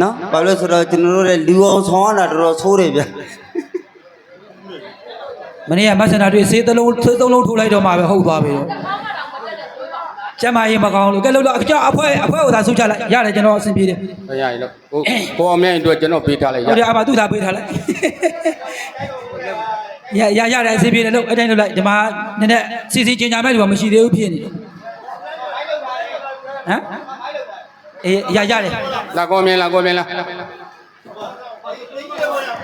နော်ဘာလို့လဲဆိုတော့ကျွန်တော်တို့ရဲ့လူအောင်ဆောင်ရတာတော်တော်ဆိုးတယ်ဗျမနေ့ကမဆန္ဒတွေ့ဆေးတစ်လုံးသုံးလုံးထိုးလိုက်တော့မှပဲဟုတ်သွားပြီတော့ကျမကြီးမကောင်းလို့ကဲလို့တော့အကြောအဖွဲအဖွဲဟိုသာဆုချလိုက်ရတယ်ကျွန်တော်အဆင်ပြေတယ်။ရရလို့ကိုကိုအောင်မြိုင်အတွက်ကျွန်တော်ပေးထားလိုက်ရဟုတ်တယ်အမသူ့သာပေးထားလိုက်ရရရတယ်အဆင်ပြေတယ်လို့အဲ့တိုင်းလို့လိုက်ဒီမှာနည်းနည်းစီစီကျင်ညာမဲ့လူကမရှိသေးဘူးဖြစ်နေတယ်ဟမ် အေးရရတယ်။လာကိုအောင်မြိုင်လာကိုအောင်မြိုင်လာ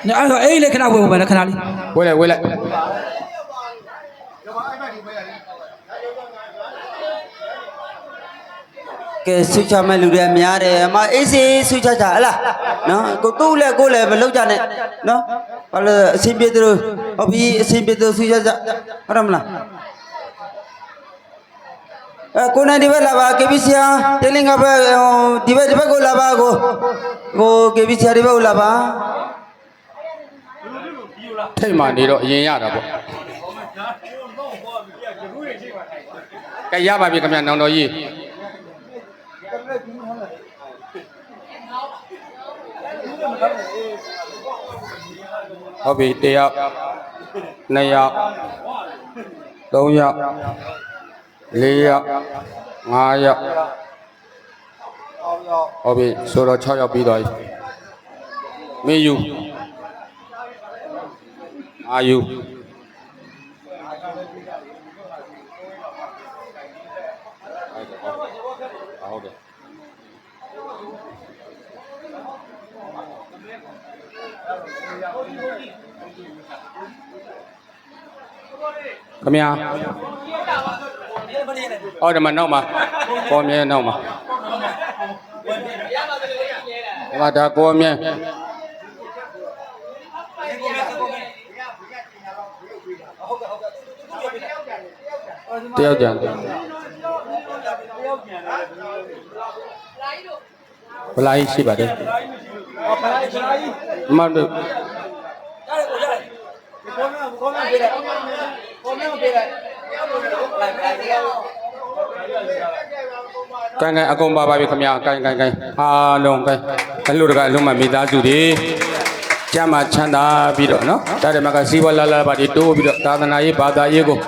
နော်အဲ့တော့အေးလေခဏဝယ်ဖို့ပဲခဏလေး။ဝဲလိုက်ဝဲလိုက်ကဲဆွချမဲ့လူတွေများတယ်အမအေးစေးဆွချချဟလားနော်ကိုသူ့လက်ကိုလည်းမလုပ်ကြနဲ့နော်ဘာလို့လဲအစင်ပြေသူတို့ဟုတ်ပြီအစင်ပြေသူဆွချချဟုတ်တယ်မလားအဲ ကိုနိုင်ဒီဘက်လာပါကေဘီစီယာတေလင်ကဘက်ဟိုဒီဘက်ဒီဘက်ကိုလာပါကိုကိုကေဘီစီယာဒီဘက်ကိုလာပါ။ထိတ်မှနေတော့အရင်ရတာပေါ့။ကဲရပါပြီခင်ဗျနောင်တော်ကြီးဟုတ်ပြီတစ်ယောက်နှစ်ယောက်သုံးယောက် လေးယောက်ငါးယောက်ဟုတ်ပြီဆိုတော့6ယောက်ပြီးသွားပြီမင်းယူအာယူဟုတ်တယ်ခမညာ အော်ဒီမှာနောက်မှာပေါ်မြဲနောက်မှာဒီမှာဒါပေါ်မြဲတယောက်ကြံဘလာကြီးရှိပါတယ်မတ်တို့ကိုင်းကိုင်း အကုန်ပါပါပြီခင်ဗျာကိုင်းကိုင်းကိုင်းအားလုံးကိုင်းအလူတကအလုံးမမိသားစုတွေကျမ်းမှာချမ်းသာပြီးတော့နော်တာတယ်မကစီးပွားလာလာပါတီတိုးပြီးတော့သာသနာရေးဘာသာရေးကို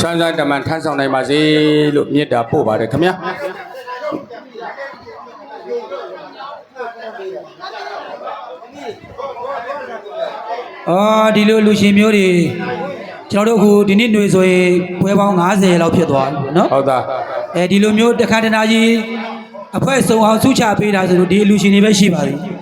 ဆွမ်းဆွမ်းတမန်ထမ်းဆောင်နိုင်ပါစေလို့မေတ္တာပို့ပါတယ်ခင်ဗျာအာဒီလိုလူရှင်မျိုးတွေ ကျွန်တော်တို့အခုဒီနေ့ຫນွေဆိုရင်ပွဲပေါင်း90လောက်ဖြစ်သွားပြီနော်ဟုတ်သားအဲဒီလိုမျိုးတခါတနာကြီးအဖွဲစုံအောင်စုချပေးတာဆိုလို့ဒီလူရှင်တွေပဲရှိပါသေးတယ်